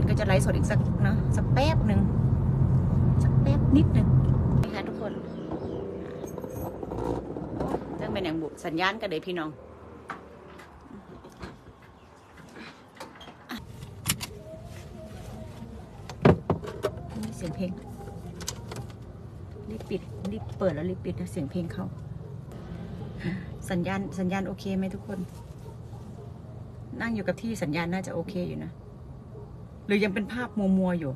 นก็จะไลฟ์สดอีกสักเนาะสักแป๊บหนึ่งสักแป๊บนิดหนึ่งนี่ค่ะทุกคนเรื่องเป็นอย่างบุสัญญาณกันเลยพี่น้องนี่เสียงเพลงรีบปิดรีบเปิดแล้วรีบปิดนะเสียงเพลงเขาสัญญาณสัญญาณโอเคไหมทุกคน นั่งอยู่กับที่สัญญาณน่าจะโอเคอยู่นะ รือยังเป็นภาพมัวมัวๆอยู่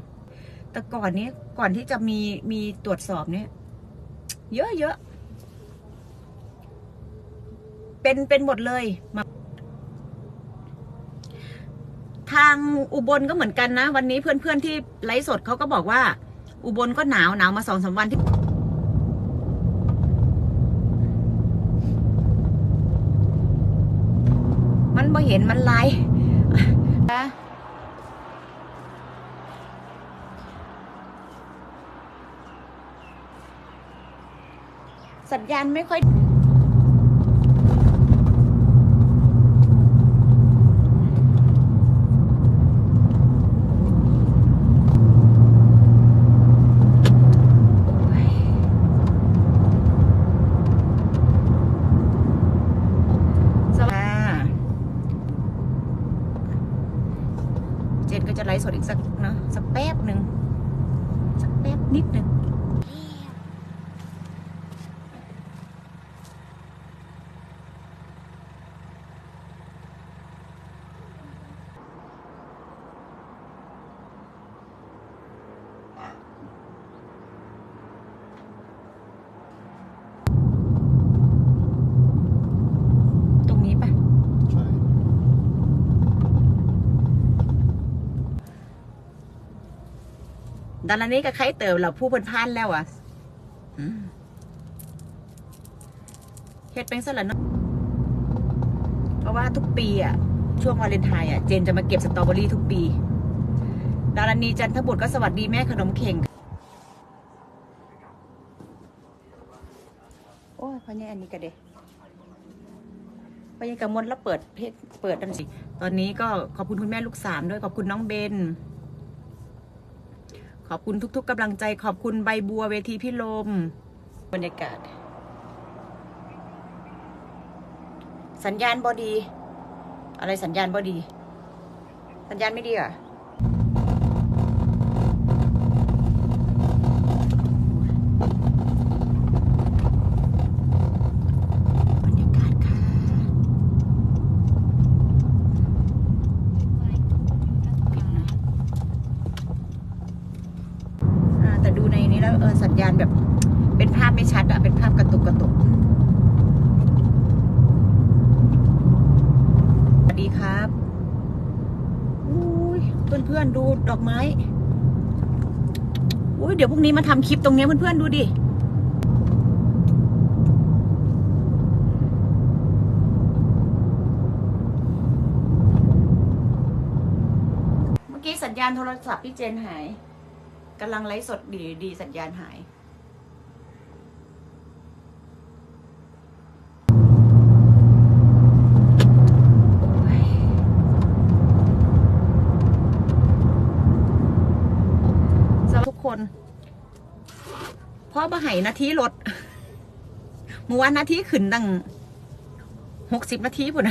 แต่ก่อนนี้ก่อนที่จะมีมีตรวจสอบเนี่ยเยอะเยอะเป็นเป็นหมดเลยมาทางอุบลก็เหมือนกันนะ วันนี้เพื่อนๆที่ไลฟ์สดเขาก็บอกว่า อุบลก็หนาวหนาวมาสองสามวันที่มันบ่เห็นมันไลฟ์ สัญญาณไม่ค่อย สวัสดีค่ะเจนก็จะไลฟ์สดอีกสักเนาะสักแป๊บหนึ่งสักแป๊บนิดหนึ่งตรงนี้ปะ ใช่ ดานนี้ก็ใครเติมเราผู้เพิ่นพานแล้วอะเฮ็ดเป็นสละเนาะเพราะว่าทุกปีอะ ช่วงวาเลนไทน์อะ เจนจะมาเก็บสตรอเบอรี่ทุกปีดารณีจันทบุตรก็สวัสดีแม่ขนมเข่ง โอ้ยพอเนี่ยอันนี้ก็เด็พอยังกระมวลแล้วเปิดเพจเปิดดันสิ ตอนนี้ก็ขอบคุณคุณแม่ลูกสามด้วยขอบคุณน้องเบน ขอบคุณทุก ๆกำลังใจ ขอบคุณใบบัวเวทีพิลม บรรยากาศ สัญญาณบอดี อะไรสัญญาณบอดี สัญญาณไม่ดีอะ บรรยากาศค่ะ อ่าแต่ดูในนี้แล้วเออสัญญาณแบบ เป็นภาพไม่ชัดอะเป็นภาพกระตุกกระตุกสวัสดีครับอุ้ย เพื่อนๆดูดอกไม้อุ้ยเดี๋ยวพรุ่งนี้มาทำคลิปตรงนี้เพื่อนเพื่อนๆดูดิเมื่อกี้สัญญาณโทรศัพท์พี่เจนหายกำลังไลฟ์สดดีดีสัญญาณหาย สำหรับทุกคนเพราะ บ่ไห้นาทีรถเมื่อวานนาทีขึ้นตั้งหกสิบนาทีพุ่น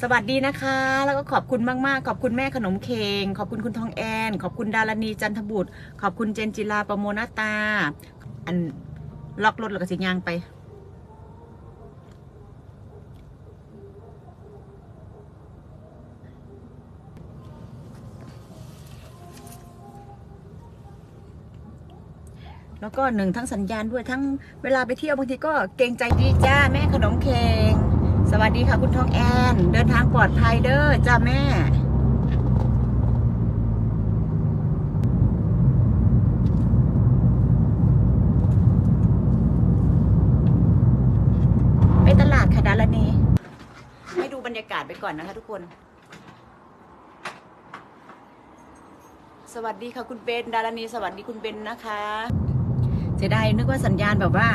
สวัสดีนะคะ แล้วก็ขอบคุณมากๆ ขอบคุณแม่ขนมเคง ขอบคุณคุณทองแอน ขอบคุณดารณีจันทบุตร ขอบคุณเจนจิลาประโมนาตา อันล็อกรถแล้วก็สิยางไป แล้วก็หนึ่งทั้งสัญญาณด้วยทั้งเวลาไปเที่ยวบางทีก็เกรงใจดีจ้าแม่ขนมเค้งสวัสดีค่ะคุณทองแอน เดินทางปลอดภัยเด้อจ้าแม่ไปตลาดค่ะดารณีให้ดูบรรยากาศไปก่อนนะคะทุกคน สวัสดีค่ะคุณเบนดารณีสวัสดีคุณเบนนะคะ เสียดายนึกว่าสัญญาณแบบว่า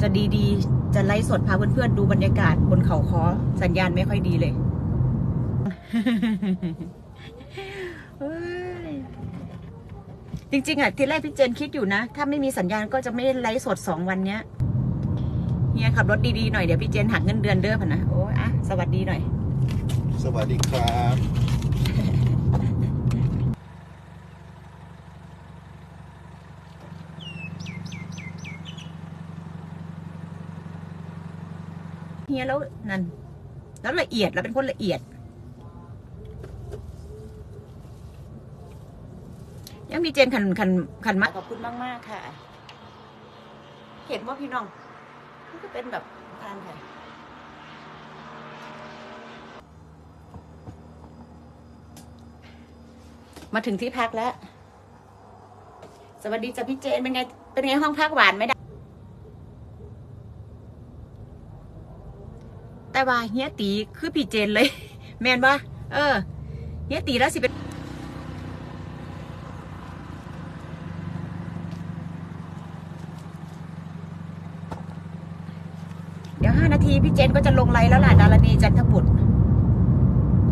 จะดีๆ จะไลฟ์สดพาเพื่อนๆดูบรรยากาศบนเขาคอสัญญาณไม่ค่อยดีเลยเฮ้ยจริงๆอะทีแรกพี่เจนคิดอยู่นะ ถ้าไม่มีสัญญาณก็จะไม่ไลฟ์สดสองวันเนี้ยเฮียขับรถดีๆหน่อยเดี๋ยวพี่เจนหักเงินเดือนเด้อพะนะโอ้ยอะสวัสดีหน่อย สวัสดีครับ เฮียแล้วนั่นแล้วละเอียดแล้วเป็นคนละเอียด ยังมีเจนขันขันขันมาขอบคุณมากมากๆค่ะ เห็นว่าพี่น้องมันก็เป็นแบบทานค่ะมาถึงที่พักแล้ว สวัสดีจ้ะพี่เจนเป็นไง เป็นไงห้องพักหวานไหมได้ แต่ว่าเฮียตีคือพี่เจนเลย แมนว่าเออเฮียตีแล้วสิเป็นเดี๋ยวห้านาทีพี่เจนก็จะลงไลน์แล้วล่ะดารณีจันทบุตร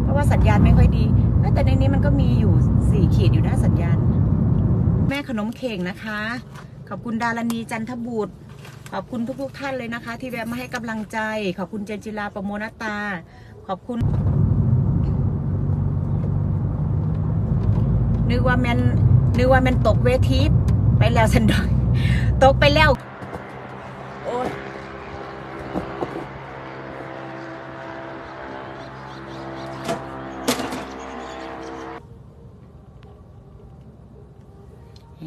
เพราะว่าสัญญาณไม่ค่อยดี แต่ในนี้มันก็มีอยู่สี่ขีดอยู่นะสัญญาณ แม่ขนมเข่งนะคะ ขอบคุณดารณีจันทบุตร ขอบคุณทุก ๆ ท่านเลยนะคะ ที่แวะมาให้กำลังใจ ขอบคุณเจนจิลาประโมนตา ขอบคุณนึกว่าแมนนึกว่าแมนตกเวทีไปแล้วสันดอนตกไปแล้วโอ้ยแห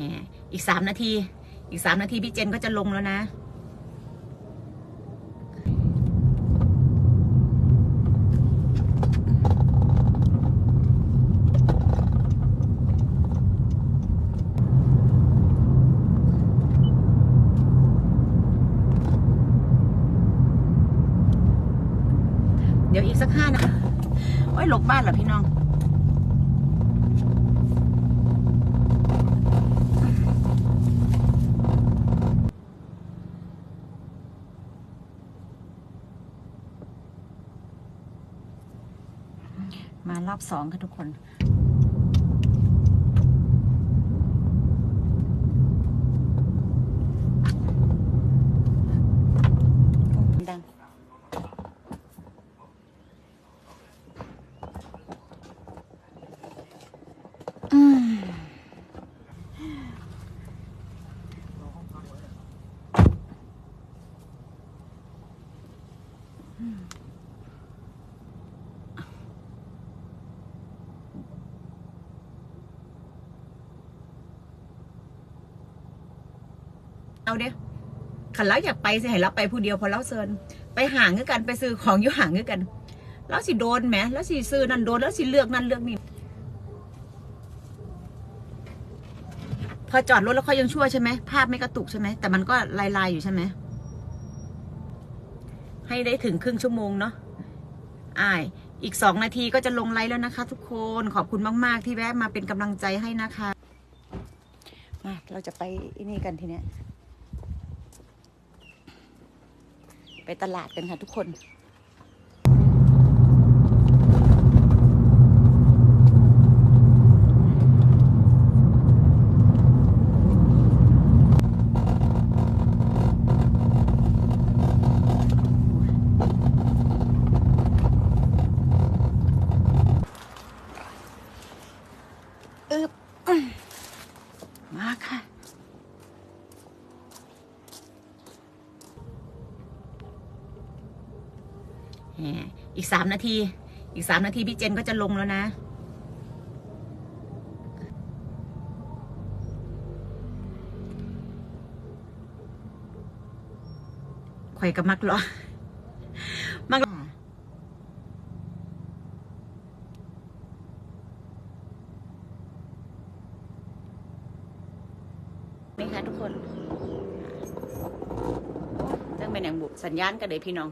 อีกสามนาที อีกสามนาทีพี่เจนก็จะลงแล้วนะ ดี๋ยวอีกสักห้านะโอ้ยหลบบ้านเหรอพี่น้อง มารอบสองค่ะทุกคน ดัง อืม เอาเด้ขันเราอยากไปสิให้เราไปผู้เดียวพอเราเซินไปห่างกันไปซื้อของอยู่ห่างกันแล้วสิโดนแหมแล้วสิซื้อนั่นโดนแล้วสิเลือกนั่นเลือกนี่พอจอดรถแล้วเขายังชั่วใช่ไหมภาพไม่กระตุกใช่ไหมแต่มันก็ลายๆอยู่ใช่ไหมให้ได้ถึงครึ่งชั่วโมงเนาะอายอีกสองนาทีก็จะลงไลฟ์แล้วนะคะ ทุกคนขอบคุณมาก ๆ ที่แวะมาเป็นกำลังใจให้นะคะมาเราจะไปนี่กันทีเนี้ย ไปตลาดกันค่ะทุกคน อึบมาค่ะ แหม อีกสามนาที อีกสามนาทีพี่เจนก็จะลงแล้วนะ ข่อยกับมักเหรอมักนี่คะทุกคนจังเป็นอย่างบุสัญญาณกันเลยพี่น้อง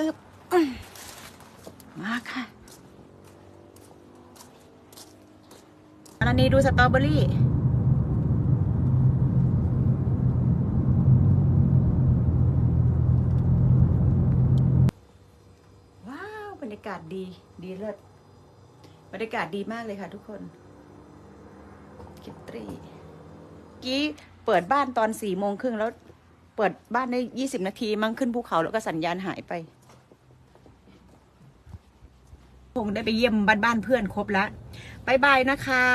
อึบมาค่ะอันีดูสตรอเบอรี่รยากาศดีดีเลิศบรรยากาศดีมากเลยค่ะทุกคนคิตรีกี้เปิดบ้านตอนสี่โมงครึ่งแล้ว เปิดบ้านได้ยี่สิบนาทีมั่งขึ้นภูเขาแล้วก็สัญญาณหายไป คงได้ไปเยี่ยมบ้านบ้เพื่อนครบแล้วบายๆนะคะ